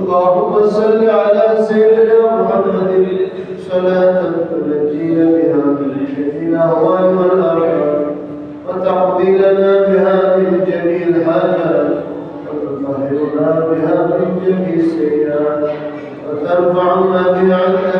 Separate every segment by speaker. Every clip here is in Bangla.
Speaker 1: اللهم صل على سيدنا محمد. صلاة تنجينا بها من جميع الأهوال والآفات وتقضي لنا بها من جميع الحاجات وتطهرنا بها من جميع السيئات وترفعنا بها عندك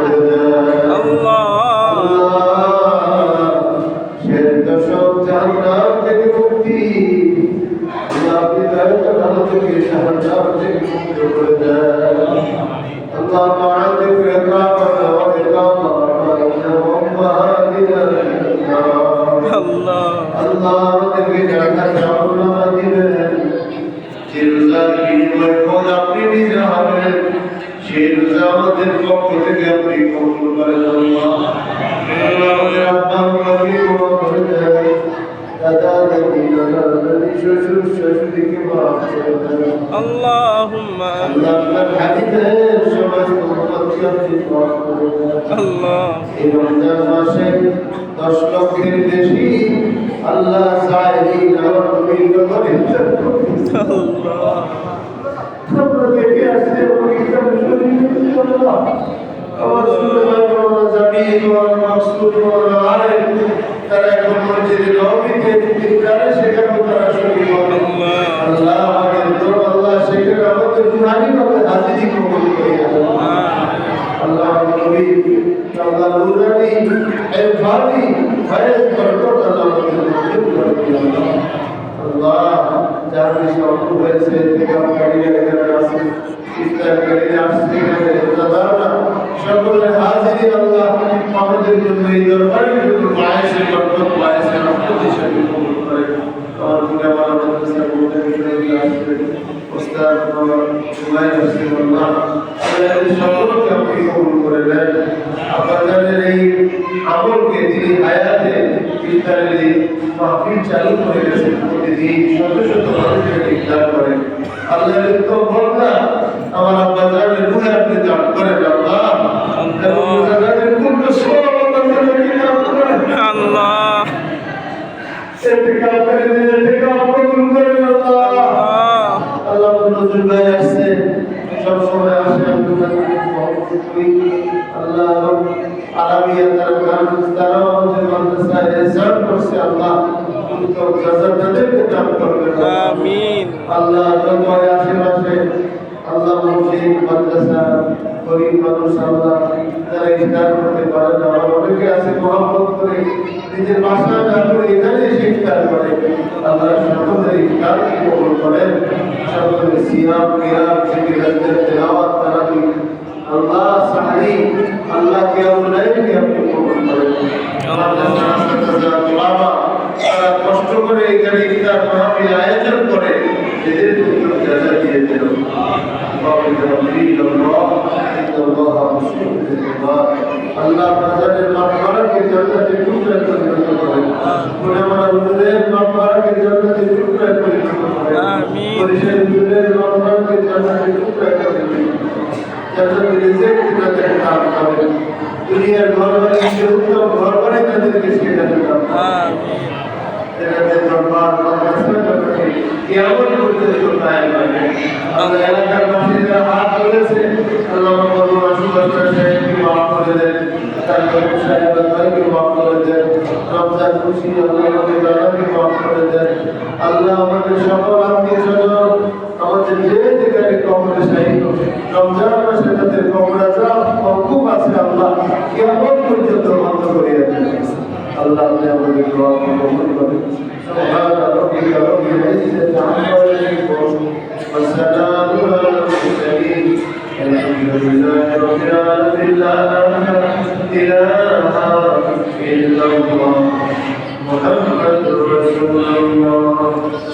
Speaker 1: আল্লাহ। আমাদেরকে যারা কাছে আপনারা দিবেন যে রোজার বিনিময় ফল আপনি নিজে হবেন সেই রোজা আমাদের পক্ষ থেকে আপনি কবুল করেন দশ লক্ষের বেশি আল্লাহ সাহেব আমার তুমি করেন প্রত্যেকে আসতে পরীক্ষা আমার সুন্দর মাওলানা জামিল মাওলানা মাকসুদ মাওলানা আরেক তারা এখন আল্লাহ আমাদের দোর আল্লাহ সেখানে আমাদের গুণানিভাবে আল্লাহ নবী আল্লাহ যার বেশি অর্থ হয়েছে থেকে কারিয়া এখানে আছে ইফতার কারিয়া আসছে আপনাদের এই আমলকে ইফতারের দিন মাহফিল চালু হয়ে গেছে প্রতিদিন শত শত মানুষের ইফতার করেন আল্লাহ। তো বল না আমার আব্বা সব সময় আসে আমি আল্লাহ আলামিয়া তার তারা যে করতে পারে না অনেকে আছে করে আল্লাহ সকলের ইফতার কবুল করেন সকলের সিয়াম কিয়াম জিকির তেলাওয়াত জলসার মাহফিল আয়োজন করে এদের দুজন জাজা দিয়েছিল। আল্লাহ বাজারের মাফারাকে জান্নাতে টুকরা পরিণত করে গুনাহমারা উজুরের মাফারাকে জান্নাতে টুকরা পরিণত ঘর বাড়ি তাদেরকে সেটা দান মাদ্রাসা করতে কিয়ামত পর্যন্ত কায়েম রাখে আল্লাহ এলাকার মানুষ যারা হাত তুলেছে আল্লাহ বলুন রাসূলুল্লাহ সাহেবকে মাফ করে আল্লাহ আমাদের সকল আত্মীয় স্বজন আল্লাহ আপনি আমাদের দোয়া কবুল করেন। সুবহান রাব্বিকা রব্বিল ইজ্জাতি আম্মা ইয়াসিফুন, ওয়া সালামু আলাল মুরসালিন। আলহামদুলিল্লাহি রাব্বিল আলামিন, লা ইলাহা ইল্লাল্লাহ, মুহাম্মাদুর